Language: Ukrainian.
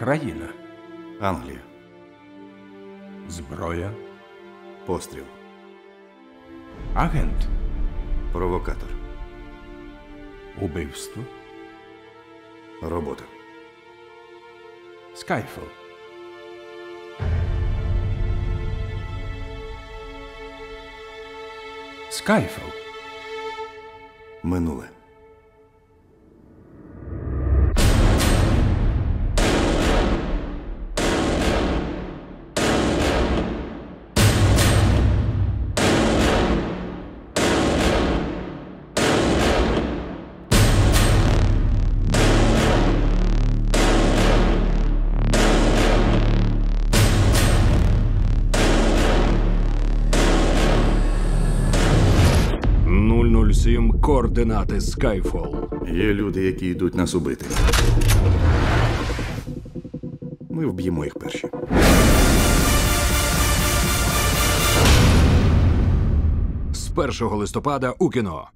Країна. Англія. Зброя. Постріл. Агент. Провокатор. Убивство. Робота. Скайфел. Скайфел. Минуле. – 007 координати Skyfall. Є люди, які йдуть нас убити. Ми вб'ємо їх перші. З 1 листопада у кіно.